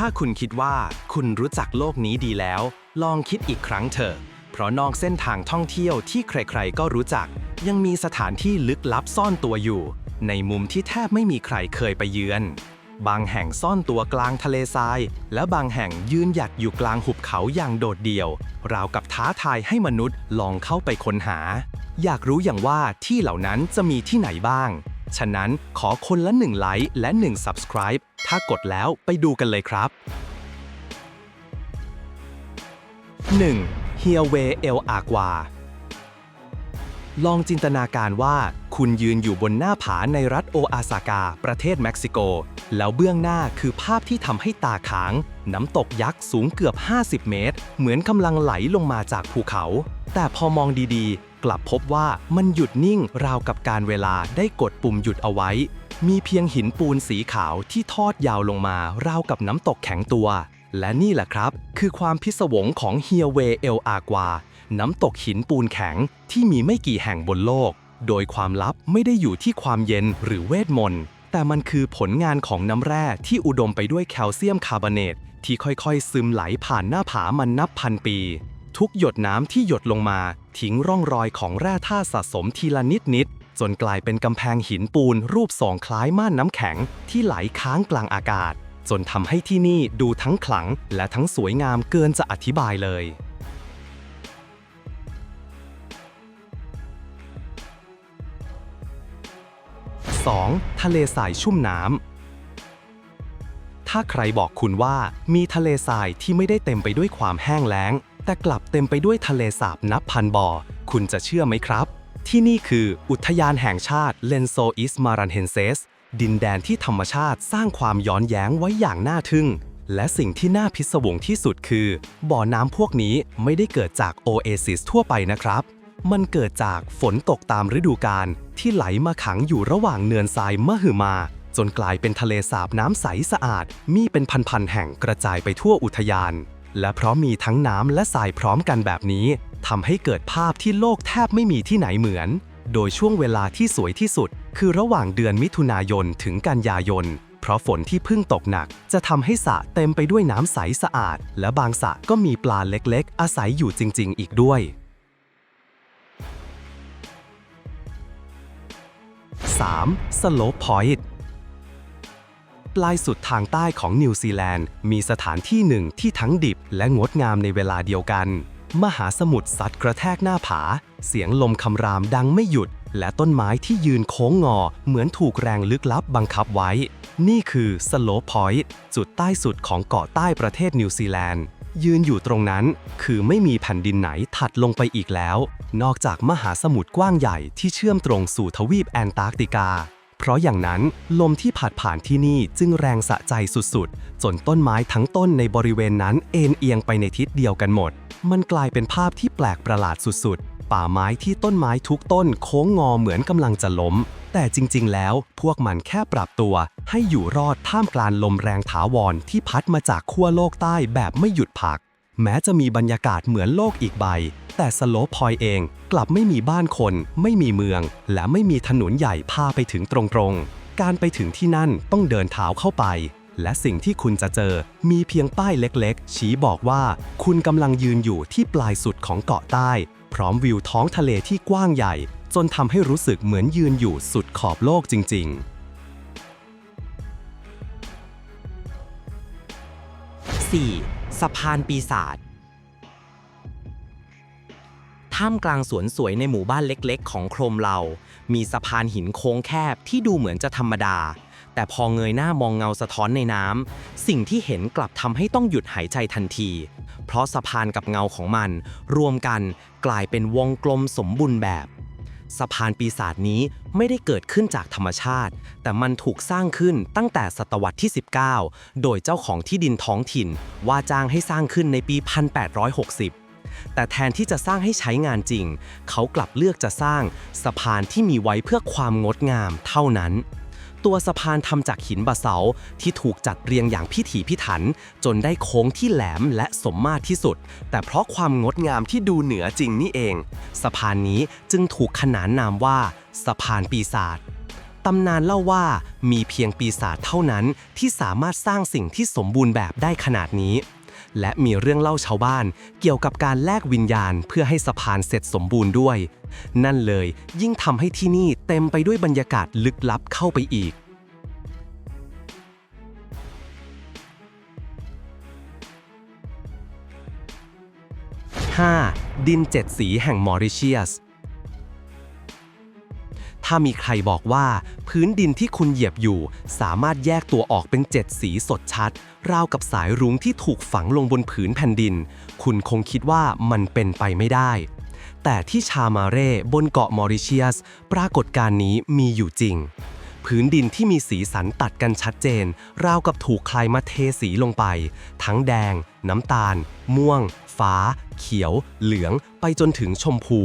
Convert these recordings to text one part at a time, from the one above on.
ถ้าคุณคิดว่าคุณรู้จักโลกนี้ดีแล้ว ลองคิดอีกครั้งเถอะ เพราะนอกเส้นทางท่องเที่ยวที่ใครๆ ก็รู้จัก ยังมีสถานที่ลึกลับซ่อนตัวอยู่ ในมุมที่แทบไม่มีใครเคยไปเยือน บางแห่งซ่อนตัวกลางทะเลทราย และบางแห่งยืนหยัดอยู่กลางหุบเขาอย่างโดดเดี่ยว ราวกับท้าทายให้มนุษย์ลองเข้าไปค้นหา อยากรู้อย่างว่าที่เหล่านั้นจะมีที่ไหนบ้าง ฉะนั้นขอคนละ1ไลค์และ1 Subscribe ถ้ากดแล้วไปดูกันเลยครับ 1. เฮียเวเอลอากวา ลองจินตนาการว่า คุณยืนอยู่บนหน้าผาในรัฐโออาซากา ประเทศเม็กซิโก แล้วเบื้องหน้าคือภาพที่ทำให้ตาค้าง น้ำตกยักษ์สูงเกือบ 50 เมตร เหมือนกำลังไหลลงมาจากภูเขา แต่พอมองดีๆ กลับพบว่ามันหยุดนิ่งราวกับการเวลาได้กดปุ่มหยุดเอาไว้ มีเพียงหินปูนสีขาวที่ทอดยาวลงมาราวกับน้ำตกแข็งตัว และนี่แหละครับ คือความพิศวงของเฮียเวเอลอากวา น้ำตกหินปูนแข็งที่มีไม่กี่แห่งบนโลก โดยความลับไม่ได้อยู่ที่ความเย็นหรือเวทมนต์ แต่มันคือผลงานของน้ำแร่ที่อุดมไปด้วยแคลเซียมคาร์บอเนตที่ค่อยๆ ซึมไหลผ่านหน้าผามันนับพันปี ทุกหยดน้ำที่หยดลงมา ทิ้งร่องรอยของแร่ธาตุสะสมทีละนิดนิดๆจนกลายเป็นกำแพงหินปูนรูปสองคล้ายม่านน้ำแข็ง ที่ไหลค้างกลางอากาศ จนทำให้ที่นี่ดูทั้งขลังและทั้งสวยงามเกินจะอธิบายเลย 2. ทะเลทรายชุ่มน้ำถ้าใครบอกคุณว่ามีทะเลทรายที่ไม่ได้เต็มไปด้วยความแห้งแล้ง แต่กลับเต็มไปด้วยทะเลสาบนับพันบ่อ คุณจะเชื่อไหมครับ ที่นี่คืออุทยานแห่งชาติเลนโซอิสมารันเฮนเซสดินแดนที่ธรรมชาติสร้างความย้อนแย้งไว้อย่างน่าทึ่ง และสิ่งที่น่าพิศวงที่สุดคือ บ่อน้ำพวกนี้ไม่ได้เกิดจากโอเอซิสทั่วไปนะครับ มันเกิดจากฝนตกตามฤดูกาลที่ไหลมาขังอยู่ระหว่างเนินทรายมหึมา จนกลายเป็นทะเลสาบน้ำใสสะอาด มีเป็นพันๆแห่งกระจายไปทั่วอุทยาน และเพราะมีทั้งน้ำและทรายพร้อมกันแบบนี้ทำให้เกิดภาพที่โลกแทบไม่มีที่ไหนเหมือน โดยช่วงเวลาที่สวยที่สุด คือระหว่างเดือนมิถุนายนถึงกันยายน เพราะฝนที่เพิ่งตกหนัก จะทำให้สระเต็มไปด้วยน้ำใสสะอาด และบางสระก็มีปลาเล็กๆ อาศัยอยู่จริง ๆ อีกด้วย 3. สโลปพอยต์ปลายสุดทางใต้ของนิวซีแลนด์ มีสถานที่หนึ่งที่ทั้งดิบและงดงามในเวลาเดียวกัน มหาสมุทรซัดกระแทกหน้าผา เสียงลมคำรามดังไม่หยุด และต้นไม้ที่ยืนโค้งงอ เหมือนถูกแรงลึกลับบังคับไว้ นี่คือสโลปพอยต์จุดใต้สุดของเกาะใต้ประเทศนิวซีแลนด์ ยืนอยู่ตรงนั้น คือไม่มีแผ่นดินไหนถัดลงไปอีกแล้ว นอกจากมหาสมุทรกว้างใหญ่ที่เชื่อมตรงสู่ทวีปแอนตาร์กติกา เพราะอย่างนั้นลมที่ผัดผ่านที่นี่จึงแรงสะใจสุดๆ จนต้นไม้ทั้งต้นในบริเวณนั้นเอ็นเอียงไปในทิศเดียวกันหมด มันกลายเป็นภาพที่แปลกประหลาดสุดๆ ป่าไม้ที่ต้นไม้ทุกต้นโค้งงอเหมือนกำลังจะล้ม แต่จริงๆ แล้วพวกมันแค่ปรับตัว ให้อยู่รอดท่ามกลางลมแรงถาวรที่พัดมาจากขั้วโลกใต้แบบไม่หยุดพัก แม้จะมีบรรยากาศเหมือนโลกอีกใบ แต่สโลปพอยเองกลับไม่มีบ้านคน ไม่มีเมือง และไม่มีถนนใหญ่พาไปถึงตรงๆ การไปถึงที่นั่นต้องเดินเท้าเข้าไป และสิ่งที่คุณจะเจอมีเพียงป้ายเล็กๆ ชี้บอกว่า คุณกำลังยืนอยู่ที่ปลายสุดของเกาะใต้ พร้อมวิวท้องทะเลที่กว้างใหญ่ จนทำให้รู้สึกเหมือนยืนอยู่สุดขอบโลกจริง ๆ 4. สะพานปีศาจท่ามกลางสวนสวยในหมู่บ้านเล็กๆ ของโครมเรา มีสะพานหินโค้งแคบที่ดูเหมือนจะธรรมดา แต่พอเงยหน้ามองเงาสะท้อนในน้ำ สิ่งที่เห็นกลับทำให้ต้องหยุดหายใจทันที เพราะสะพานกับเงาของมัน รวมกันกลายเป็นวงกลมสมบูรณ์แบบ สะพานปีศาจนี้ไม่ได้เกิดขึ้นจากธรรมชาติ แต่มันถูกสร้างขึ้นตั้งแต่ศตวรรษที่ 19 โดยเจ้าของที่ดินท้องถิ่น ว่าจ้างให้สร้างขึ้นในปี 1860แต่แทนที่จะสร้างให้ใช้งานจริง เขากลับเลือกจะสร้างสะพานที่มีไว้เพื่อความงดงามเท่านั้น ตัวสะพานทำจากหินบาซาลที่ถูกจัดเรียงอย่างพิถีพิถัน จนได้โค้งที่แหลมและสมมาตรที่สุด แต่เพราะความงดงามที่ดูเหนือจริงนี่เอง สะพานนี้จึงถูกขนานนามว่า สะพานปีศาจตำนานเล่าว่ามีเพียงปีศาจเท่านั้นที่สามารถสร้างสิ่งที่สมบูรณ์แบบได้ขนาดนี้ และมีเรื่องเล่าชาวบ้าน เกี่ยวกับการแลกวิญญาณเพื่อให้สะพานเสร็จสมบูรณ์ด้วย นั่นเลยยิ่งทำให้ที่นี่เต็มไปด้วยบรรยากาศลึกลับเข้าไปอีก 5. ดินเจ็ดสีแห่งมอริเชียส ถ้ามีใครบอกว่า พื้นดินที่คุณเหยียบอยู่ สามารถแยกตัวออกเป็นเจ็ดสีสดชัด ราวกับสายรุ้งที่ถูกฝังลงบนผืนแผ่นดิน คุณคงคิดว่ามันเป็นไปไม่ได้ แต่ที่ชามาเร่บนเกาะมอริเชียส ปรากฏการณ์นี้มีอยู่จริง พื้นดินที่มีสีสันตัดกันชัดเจน ราวกับถูกใครมาเทสีลงไป ทั้งแดง น้ำตาล ม่วง ฟ้า เขียว เหลือง ไปจนถึงชมพู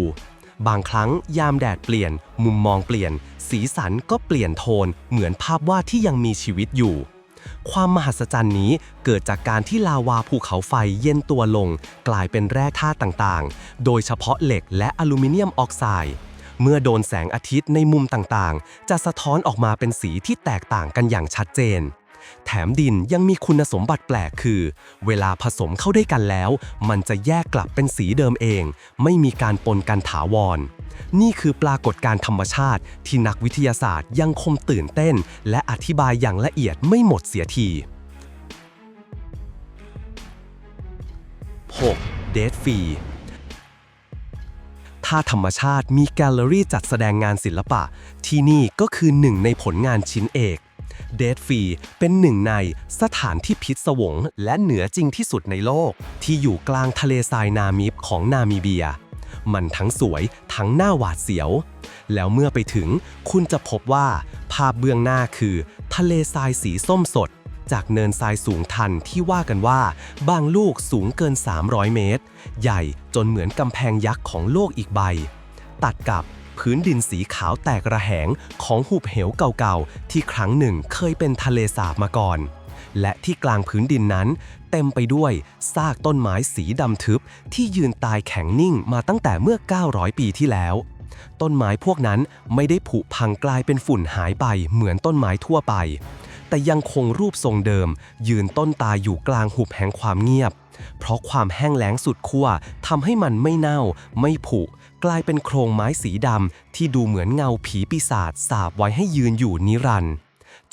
บางครั้งยามแดดเปลี่ยน มุมมองเปลี่ยน สีสันก็เปลี่ยนโทน เหมือนภาพวาดที่ยังมีชีวิตอยู่ ความมหัศจรรย์นี้เกิดจากการที่ลาวาภูเขาไฟเย็นตัวลง กลายเป็นแร่ธาตุต่างๆ โดยเฉพาะเหล็กและอลูมิเนียมออกไซด์เมื่อโดนแสงอาทิตย์ในมุมต่างๆ จะสะท้อนออกมาเป็นสีที่แตกต่างกันอย่างชัดเจน แถมดินยังมีคุณสมบัติแปลกคือ เวลาผสมเข้าด้วยกันแล้ว มันจะแยกกลับเป็นสีเดิมเอง ไม่มีการปนกันถาวร นี่คือปรากฏการธรรมชาติที่นักวิทยาศาสตร์ยังคงตื่นเต้น และอธิบายอย่างละเอียดไม่หมดเสียที 6. เดทฟีถ้าธรรมชาติมีแกลเลอรี่จัดแสดงงานศิลปะ ที่นี่ก็คือหนึ่งในผลงานชิ้นเอก เดทฟรีเป็นหนึ่งในสถานที่พิศวงและเหนือจริงที่สุดในโลก ที่อยู่กลางทะเลทรายนามิบของนามิเบีย มันทั้งสวยทั้งหน้าหวาดเสียว แล้วเมื่อไปถึงคุณจะพบว่า ภาพเบื้องหน้าคือ ทะเลทรายสีส้มสด จากเนินทรายสูงทันที่ว่ากันว่า บางลูกสูงเกิน 300 เมตร ใหญ่จนเหมือนกำแพงยักษ์ของโลกอีกใบ ตัดกับ พื้นดินสีขาวแตกระแหงของหุบเหวเก่าๆ ที่ครั้งหนึ่งเคยเป็นทะเลสาบมาก่อน และที่กลางพื้นดินนั้น เต็มไปด้วยซากต้นไม้สีดำทึบที่ยืนตายแข็งนิ่งมาตั้งแต่เมื่อ 900 ปีที่แล้ว ต้นไม้พวกนั้นไม่ได้ผุพังกลายเป็นฝุ่นหายไปเหมือนต้นไม้ทั่วไป แต่ยังคงรูปทรงเดิม ยืนต้นตายอยู่กลางหุบแห่งความเงียบ เพราะความแห้งแล้งสุดขั้วทำให้มันไม่เน่า ไม่ผุ กลายเป็นโครงไม้สีดำที่ดูเหมือนเงาผีปีศาจสาบไว้ให้ยืนอยู่นิรันดร์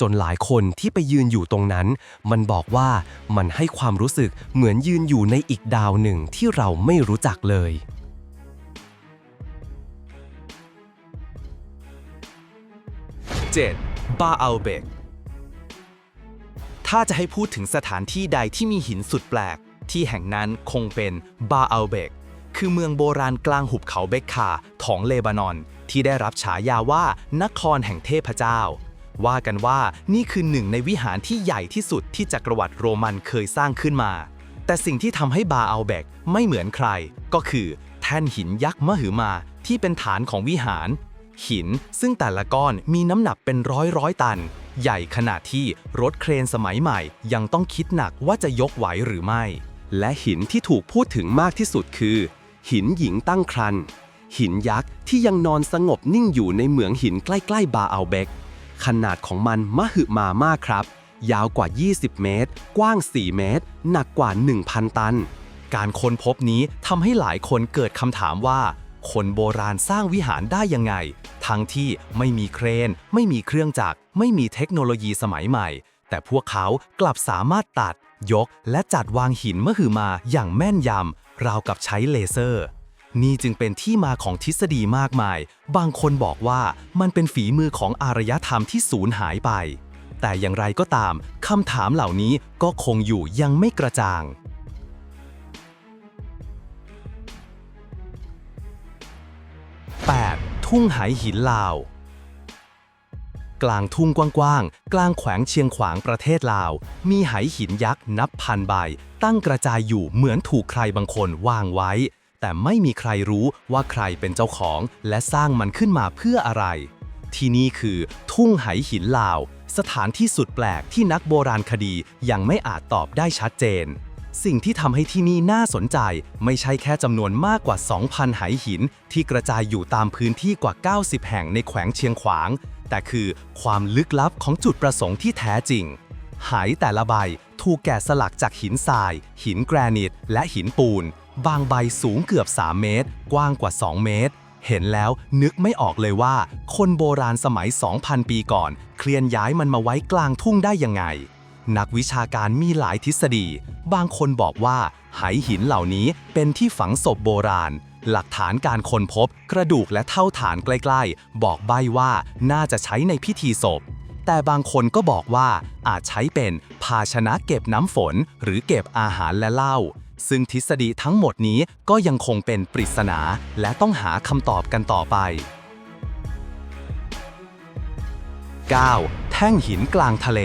จนหลายคนที่ไปยืนอยู่ตรงนั้น มันบอกว่ามันให้ความรู้สึกเหมือนยืนอยู่ในอีกดาวหนึ่งที่เราไม่รู้จักเลย 7. บาอัลเบกถ้าจะให้พูดถึงสถานที่ใดที่มีหินสุดแปลก ที่แห่งนั้นคงเป็นบาอัลเบก คือเมืองโบราณกลางหุบเขาเบกคาของเลบานอน ที่ได้รับฉายาว่านครแห่งเทพเจ้า ว่ากันว่านี่คือหนึ่งในวิหารที่ใหญ่ที่สุดที่จักรวรรดิโรมันเคยสร้างขึ้นมา แต่สิ่งที่ทำให้บาอัลเบกไม่เหมือนใคร ก็คือแท่นหินยักษ์มหึมาที่เป็นฐานของวิหาร หินซึ่งแต่ละก้อนมีน้ำหนักเป็นร้อยร้อยตันใหญ่ขนาดที่รถเครนสมัยใหม่ยังต้องคิดหนักว่าจะยกไหวหรือไม่ และหินที่ถูกพูดถึงมากที่สุดคือ หินหญิงตั้งครรภ์หินยักษ์ที่ยังนอนสงบนิ่งอยู่ในเหมืองหินใกล้ๆบาอัลเบก ขนาดของมันมหึมามากครับ ยาวกว่า 20 เมตร กว้าง 4 เมตร หนักกว่า 1,000 ตัน การค้นพบนี้ทำให้หลายคนเกิดคำถามว่า คนโบราณสร้างวิหารได้ยังไง ทั้งที่ไม่มีเครน ไม่มีเครื่องจักร ไม่มีเทคโนโลยีสมัยใหม่ แต่พวกเขากลับสามารถตัด ยกและจัดวางหินมหึมาอย่างแม่นยำ ราวกับใช้เลเซอร์ นี่จึงเป็นที่มาของทฤษฎีมากมาย บางคนบอกว่ามันเป็นฝีมือของอารยธรรมที่สูญหายไป แต่อย่างไรก็ตามคำถามเหล่านี้ก็คงอยู่ยังไม่กระจ่าง 8. ทุ่งไหหินลาว กลางทุ่งกว้างๆ กลางแขวงเชียงขวางประเทศลาว มีไหหินยักษ์นับพันใบ ตั้งกระจายอยู่เหมือนถูกใครบางคนวางไว้ แต่ไม่มีใครรู้ว่าใครเป็นเจ้าของ และสร้างมันขึ้นมาเพื่ออะไร ที่นี่คือ ทุ่งไหหินลาว สถานที่สุดแปลกที่นักโบราณคดียังไม่อาจตอบได้ชัดเจนสิ่งที่ทำให้ที่นี่น่าสนใจ ไม่ใช่แค่จำนวนมากกว่า 2,000ไหหิน ที่กระจายอยู่ตามพื้นที่กว่า 90 แห่งในแขวงเชียงขวาง แต่คือความลึกลับของจุดประสงค์ที่แท้จริง หายแต่ละใบถูกแกะสลักจากหินทราย หินแกรนิต และหินปูน บางใบสูงเกือบ 3 เมตร กว้างกว่า 2 เมตร เห็นแล้วนึกไม่ออกเลยว่า คนโบราณสมัย 2,000 ปีก่อน เคลื่อนย้ายมันมาไว้กลางทุ่งได้ยังไง นักวิชาการมีหลายทฤษฎี บางคนบอกว่าไหหินเหล่านี้เป็นที่ฝังศพโบราณ หลักฐานการค้นพบกระดูกและเท่าฐานใกล้ๆ บอกใบว่าน่าจะใช้ในพิธีศพ แต่บางคนก็บอกว่าอาจใช้เป็นภาชนะเก็บน้ำฝน หรือเก็บอาหารและเหล้าซึ่งทฤษฎีทั้งหมดนี้ก็ยังคงเป็นปริศนา และต้องหาคำตอบกันต่อไป 9. แท่งหินกลางทะเล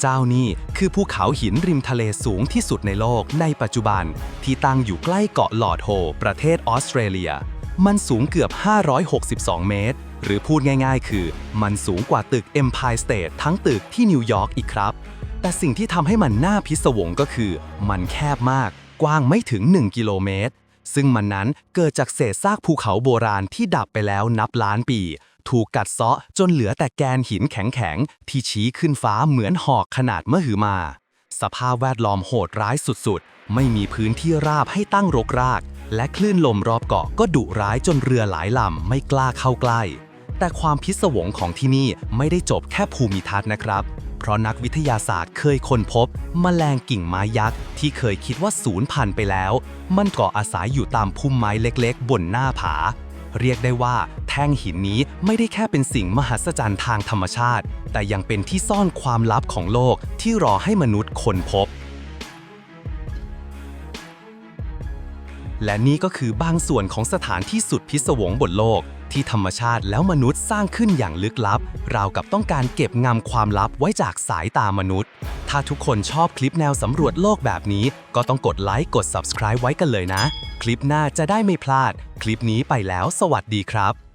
เจ้านี่คือภูเขาหินริมทะเลสูงที่สุดในโลกในปัจจุบัน ที่ตั้งอยู่ใกล้เกาะลอดโฮ ประเทศออสเตรเลีย มันสูงเกือบ 562 เมตร หรือพูดง่ายๆ คือ มันสูงกว่าตึก Empire State ทั้งตึกที่นิวยอร์กอีกครับ แต่สิ่งที่ทำให้มันน่าพิศวงก็คือ มันแคบมาก กว้างไม่ถึง 1 กิโลเมตรซึ่งมันนั้นเกิดจากเศษซากภูเขาโบราณที่ดับไปแล้วนับล้านปี ถูกกัดเซาะจนเหลือแต่แกนหินแข็งๆ ที่ชี้ขึ้นฟ้าเหมือนหอกขนาดมหึมา สภาพแวดล้อมโหดร้ายสุดๆ ไม่มีพื้นที่ราบให้ตั้งรกราก และคลื่นลมรอบเกาะก็ดุร้ายจนเรือหลายลำไม่กล้าเข้าใกล้ แต่ความพิศวงของที่นี่ไม่ได้จบแค่ภูมิทัศน์นะครับ เพราะนักวิทยาศาสตร์เคยค้นพบแมลงกิ่งไม้ยักษ์ที่เคยคิดว่าสูญพันธุ์ไปแล้ว มันเกาะอาศัยอยู่ตามพุ่มไม้เล็กๆ บนหน้าผาเรียกได้ว่า ท่งหินนี้ไม่ได้แค่เป็นสิ่งมหัศจรรย์ทางธรรมชาติ แต่ยังเป็นที่ซ่อนความลับของโลกที่รอให้มนุษย์ค้นพบ และนี่ก็คือบางส่วนของสถานที่สุดพิศวงบนโลก ที่ธรรมชาติแล้วมนุษย์สร้างขึ้นอย่างลึกลับ ราวกับต้องการเก็บงำความลับไว้จากสายตามนุษย์ ถ้าทุกคนชอบคลิปแนวสำรวจโลกแบบนี้ ก็ต้องกดไลค์กด subscribe ไว้กันเลยนะ คลิปหน้าจะได้ไม่พลาด คลิปนี้ไปแล้วสวัสดีครับ